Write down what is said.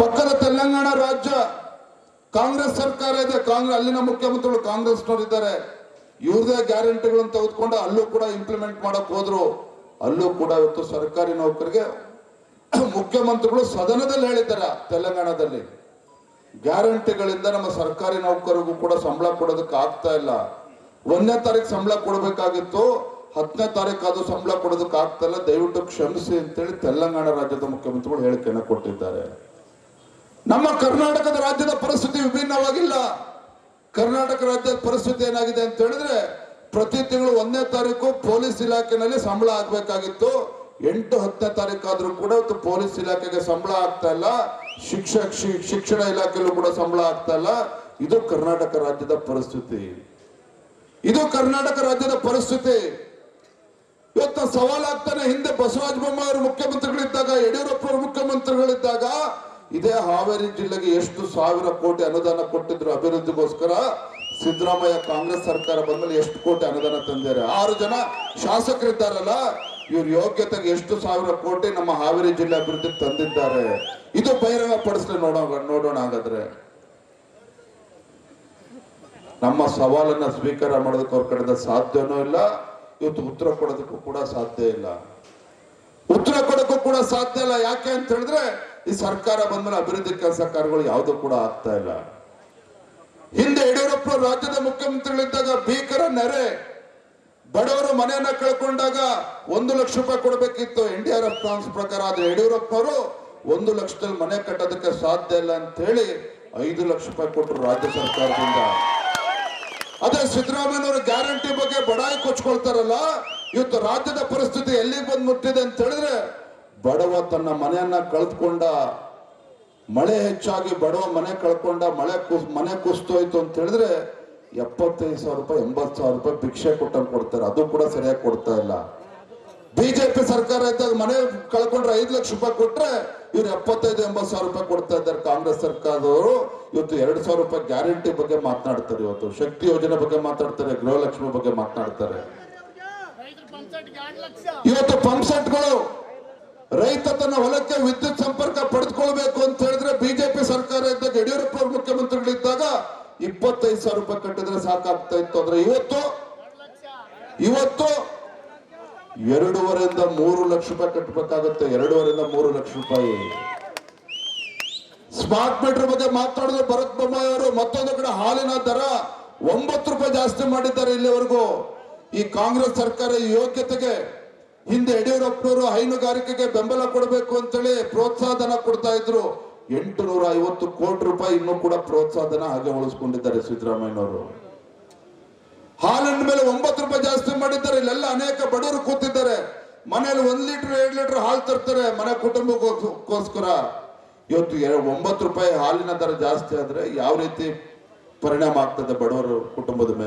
ಪಕ್ಕದ ತೆಲಂಗಾಣ ರಾಜ್ಯ ಕಾಂಗ್ರೆಸ್ ಸರ್ಕಾರ ಇದೆ. ಕಾಂಗ್ರೆಸ್ ಅಲ್ಲಿನ ಮುಖ್ಯಮಂತ್ರಿಗಳು ಕಾಂಗ್ರೆಸ್ನವರಿದ್ದಾರೆ. ಇವ್ರದೇ ಗ್ಯಾರಂಟಿಗಳನ್ನು ತೆಗೆದುಕೊಂಡು ಅಲ್ಲೂ ಕೂಡ ಇಂಪ್ಲಿಮೆಂಟ್ ಮಾಡಕ್ ಹೋದ್ರು. ಅಲ್ಲೂ ಕೂಡ ಇವತ್ತು ಸರ್ಕಾರಿ ನೌಕರಿಗೆ ಮುಖ್ಯಮಂತ್ರಿಗಳು ಸದನದಲ್ಲಿ ಹೇಳಿದ್ದಾರೆ ತೆಲಂಗಾಣದಲ್ಲಿ. ಗ್ಯಾರಂಟಿಗಳಿಂದ ನಮ್ಮ ಸರ್ಕಾರಿ ನೌಕರಿಗೂ ಕೂಡ ಸಂಬಳ ಕೊಡೋದಕ್ಕೆ ಆಗ್ತಾ ಇಲ್ಲ. ಒಂದನೇ ತಾರೀಕು ಸಂಬಳ ಕೊಡಬೇಕಾಗಿತ್ತು. ಹತ್ತನೇ ತಾರೀಕು ಅದು ಸಂಬಳ ಕೊಡೋದಕ್ಕೆ ಆಗ್ತಾ ಇಲ್ಲ. ದಯವಿಟ್ಟು ಕ್ಷಮಿಸಿ ಅಂತೇಳಿ ತೆಲಂಗಾಣ ರಾಜ್ಯದ ಮುಖ್ಯಮಂತ್ರಿಗಳು ಹೇಳಿಕೆಯನ್ನು ಕೊಟ್ಟಿದ್ದಾರೆ. ನಮ್ಮ ಕರ್ನಾಟಕದ ರಾಜ್ಯದ ಪರಿಸ್ಥಿತಿ ವಿಭಿನ್ನವಾಗಿಲ್ಲ. ಕರ್ನಾಟಕ ರಾಜ್ಯದ ಪರಿಸ್ಥಿತಿ ಏನಾಗಿದೆ ಅಂತ ಹೇಳಿದ್ರೆ, ಪ್ರತಿ ತಿಂಗಳು ಒಂದನೇ ತಾರೀಕು ಪೊಲೀಸ್ ಇಲಾಖೆನಲ್ಲಿ ಸಂಬಳ ಆಗ್ಬೇಕಾಗಿತ್ತು ಎಂಟು, ಹತ್ತನೇ ತಾರೀಕು ಆದ್ರೂ ಕೂಡ ಪೊಲೀಸ್ ಇಲಾಖೆಗೆ ಸಂಬಳ ಆಗ್ತಾ ಇಲ್ಲ. ಶಿಕ್ಷಕ ಶಿಕ್ಷಣ ಇಲಾಖೆಯಲ್ಲೂ ಕೂಡ ಸಂಬಳ ಆಗ್ತಾ ಇಲ್ಲ. ಇದು ಕರ್ನಾಟಕ ರಾಜ್ಯದ ಪರಿಸ್ಥಿತಿ. ಇದು ಕರ್ನಾಟಕ ರಾಜ್ಯದ ಪರಿಸ್ಥಿತಿ. ಇವತ್ತು ಸವಾಲಾಗ್ತಾನೆ ಹಿಂದೆ ಬಸವರಾಜ ಬೊಮ್ಮಾಯಿ ಅವರು ಮುಖ್ಯಮಂತ್ರಿಗಳಿದ್ದಾಗ, ಯಡಿಯೂರಪ್ಪ ಅವರು ಮುಖ್ಯಮಂತ್ರಿಗಳಿದ್ದಾಗ ಇದೇ ಹಾವೇರಿ ಜಿಲ್ಲೆಗೆ ಎಷ್ಟು ಸಾವಿರ ಕೋಟಿ ಅನುದಾನ ಕೊಟ್ಟಿದ್ರು ಅಭಿವೃದ್ಧಿಗೋಸ್ಕರ ಸಿದ್ದರಾಮಯ್ಯ ಕಾಂಗ್ರೆಸ್ ಸರ್ಕಾರ ಬಂದ್ಮೇಲೆ ಎಷ್ಟು ಕೋಟಿ ಅನುದಾನ ತಂದಿದ್ದಾರೆ? ಆರು ಜನ ಶಾಸಕರಿದ್ದಾರಲ್ಲ, ಇವ್ರ ಯೋಗ್ಯತೆಗೆ ಎಷ್ಟು ಸಾವಿರ ಕೋಟಿ ನಮ್ಮ ಹಾವೇರಿ ಜಿಲ್ಲೆ ಅಭಿವೃದ್ಧಿ ತಂದಿದ್ದಾರೆ? ಇದು ಬಹಿರಂಗ ಪಡಿಸ್ಲಿ ನೋಡೋಣ ನೋಡೋಣ ಹಾಗಾದ್ರೆ. ನಮ್ಮ ಸವಾಲನ್ನ ಸ್ವೀಕಾರ ಮಾಡೋದಕ್ಕೆ ಅವ್ರ ಕಡೆಯಿಂದ ಸಾಧ್ಯನೂ ಇಲ್ಲ, ಇವತ್ತು ಉತ್ತರ ಕೊಡೋದಕ್ಕೂ ಕೂಡ ಸಾಧ್ಯ ಇಲ್ಲ. ಉತ್ತರ ಕೊಡೋಕ್ಕೂ ಕೂಡ ಸಾಧ್ಯ ಇಲ್ಲ. ಯಾಕೆ ಅಂತ ಹೇಳಿದ್ರೆ, ಈ ಸರ್ಕಾರ ಬಂದ್ಮೇಲೆ ಅಭಿವೃದ್ಧಿ ಕೆಲಸ ಕಾರ್ಯಗಳು ಯಾವುದು ಕೂಡ ಆಗ್ತಾ ಇಲ್ಲ. ಹಿಂದೆ ಯಡಿಯೂರಪ್ಪ ರಾಜ್ಯದ ಮುಖ್ಯಮಂತ್ರಿಗಳಿದ್ದಾಗ ಭೀಕರ ನೆರೆ. ಬಡವರು ಮನೆಯನ್ನ ಕಳ್ಕೊಂಡಾಗ ಒಂದು ಲಕ್ಷ ರೂಪಾಯಿ ಕೊಡಬೇಕಿತ್ತು. N D R F plans ಪ್ರಕಾರ ಆದ್ರೆ ಯಡಿಯೂರಪ್ಪನವರು ಒಂದು ಲಕ್ಷದಲ್ಲಿ ಮನೆ ಕಟ್ಟೋದಕ್ಕೆ ಸಾಧ್ಯ ಇಲ್ಲ ಅಂತ ಹೇಳಿ ಐದು ಲಕ್ಷ ರೂಪಾಯಿ ಕೊಟ್ಟರು ರಾಜ್ಯ ಸರ್ಕಾರದಿಂದ. ಅದೇ ಸಿದ್ದರಾಮಯ್ಯನವರ ಗ್ಯಾರಂಟಿ ಬಗ್ಗೆ ಬಡಾಯಿ ಕೊಚ್ಕೊಳ್ತಾರಲ್ಲ, ಇವತ್ತು ರಾಜ್ಯದ ಪರಿಸ್ಥಿತಿ ಎಲ್ಲಿಗೆ ಬಂದು ಮುಟ್ಟಿದೆ ಅಂತ ಹೇಳಿದ್ರೆ ಬಡವ ತನ್ನ ಮನೆಯನ್ನ ಕಳೆದುಕೊಂಡ, ಮಳೆ ಹೆಚ್ಚಾಗಿ ಬಡವ ಮನೆ ಕಳ್ಕೊಂಡ, ಮಳೆ ಕುಸ್ ಮನೆ ಕುಸ್ತೋಯ್ತು ಅಂತ ಹೇಳಿದ್ರೆ ಎಪ್ಪತ್ತೈದು ಸಾವಿರ ರೂಪಾಯಿ, ಎಂಬತ್ತು ಸಾವಿರ ರೂಪಾಯಿ ಭಿಕ್ಷೆ ಕೊಟ್ಟಂಗೆ ಕೊಡ್ತಾರೆ. ಅದು ಕೂಡ ಸರಿಯಾಗಿ ಕೊಡ್ತಾ ಇಲ್ಲ. ಬಿಜೆಪಿ ಸರ್ಕಾರ ಇದ್ದಾಗ ಮನೆ ಕಳ್ಕೊಂಡ್ರೆ ಐದು ಲಕ್ಷ ರೂಪಾಯಿ ಕೊಟ್ರೆ ಇವ್ರು ಎಪ್ಪತ್ತೈದು, ಎಂಬತ್ತು ಸಾವಿರ ರೂಪಾಯಿ ಕೊಡ್ತಾ ಇದ್ದಾರೆ ಕಾಂಗ್ರೆಸ್ ಸರ್ಕಾರದವರು. ಇವತ್ತು ಎರಡು ಸಾವಿರ ರೂಪಾಯಿ ಗ್ಯಾರಂಟಿ ಬಗ್ಗೆ ಮಾತನಾಡ್ತಾರೆ ಇವತ್ತು. ಶಕ್ತಿ ಯೋಜನೆ ಬಗ್ಗೆ ಮಾತಾಡ್ತಾರೆ ಗೃಹಲಕ್ಷ್ಮಿ ಬಗ್ಗೆ ಮಾತನಾಡ್ತಾರೆ. ಇವತ್ತು ಪಂಪ್ ಸೆಟ್ಗಳು, ರೈತ ತನ್ನ ಹೊಲಕ್ಕೆ ವಿದ್ಯುತ್ ಸಂಪರ್ಕ ಪಡೆದುಕೊಳ್ಬೇಕು ಅಂತ ಹೇಳಿದ್ರೆ ಬಿಜೆಪಿ ಸರ್ಕಾರ ಇದ್ದಾಗ ಯಡಿಯೂರಪ್ಪ ಮುಖ್ಯಮಂತ್ರಿಗಳಿದ್ದಾಗ ಇಪ್ಪತ್ತೈದು ಸಾವಿರ ರೂಪಾಯಿ ಕಟ್ಟಿದ್ರೆ ಸಾಕಾಗ್ತಾ ಇತ್ತು. ಅಂದ್ರೆ ಇವತ್ತು ಇವತ್ತು ಎರಡೂವರೆಯಿಂದ ಮೂರು ಲಕ್ಷ ರೂಪಾಯಿ ಕಟ್ಟಬೇಕಾಗುತ್ತೆ ಎರಡೂವರೆಯಿಂದ ಮೂರು ಲಕ್ಷ ರೂಪಾಯಿ. ಸ್ಮಾರ್ಟ್ ಮೀಟರ್ ಬಗ್ಗೆ ಮಾತಾಡೋದು ಭರತ್ ಬೊಮ್ಮಾಯಿ ಅವರು ಮತ್ತೊಂದು ಕಡೆ ಹಾಲಿನ ದರ ಒಂಬತ್ತು ರೂಪಾಯಿ ಜಾಸ್ತಿ ಮಾಡಿದ್ದಾರೆ ಇಲ್ಲಿವರೆಗೂ. ಈ ಕಾಂಗ್ರೆಸ್ ಸರ್ಕಾರ ಯೋಗ್ಯತೆಗೆ ಹಿಂದೆ ಯಡಿಯೂರಪ್ಪನವರು ಹೈನುಗಾರಿಕೆಗೆ ಬೆಂಬಲ ಕೊಡಬೇಕು ಅಂತೇಳಿ ಪ್ರೋತ್ಸಾಹ ಧನ ಕೊಡ್ತಾ ಇದ್ರು. ಎಂಟು ನೂರ ಐವತ್ತು ಕೋಟಿ ರೂಪಾಯಿ ಇನ್ನೂ ಕೂಡ ಪ್ರೋತ್ಸಾಹ ಧನ ಹಾಗೆ ಉಳಿಸ್ಕೊಂಡಿದ್ದಾರೆ ಸಿದ್ದರಾಮಯ್ಯನವರು. ಹಾಲಿನ ಮೇಲೆ ಒಂಬತ್ತು ರೂಪಾಯಿ ಜಾಸ್ತಿ ಮಾಡಿದ್ದಾರೆ. ಇಲ್ಲೆಲ್ಲ ಅನೇಕ ಬಡವರು ಕೂತಿದ್ದಾರೆ. ಮನೆಯಲ್ಲಿ ಒಂದ್ ಲೀಟರ್, ಎರಡು ಲೀಟರ್ ಹಾಲು ತರ್ತಾರೆ, ಮನೆ ಕುಟುಂಬಕ್ಕೋಸ್ಕರ. ಇವತ್ತು ಒಂಬತ್ತು ರೂಪಾಯಿ ಹಾಲಿನ ದರ ಜಾಸ್ತಿ ಆದ್ರೆ ಯಾವ ರೀತಿ ಪರಿಣಾಮ ಆಗ್ತದೆ ಬಡವರ ಕುಟುಂಬದ ಮೇಲೆ?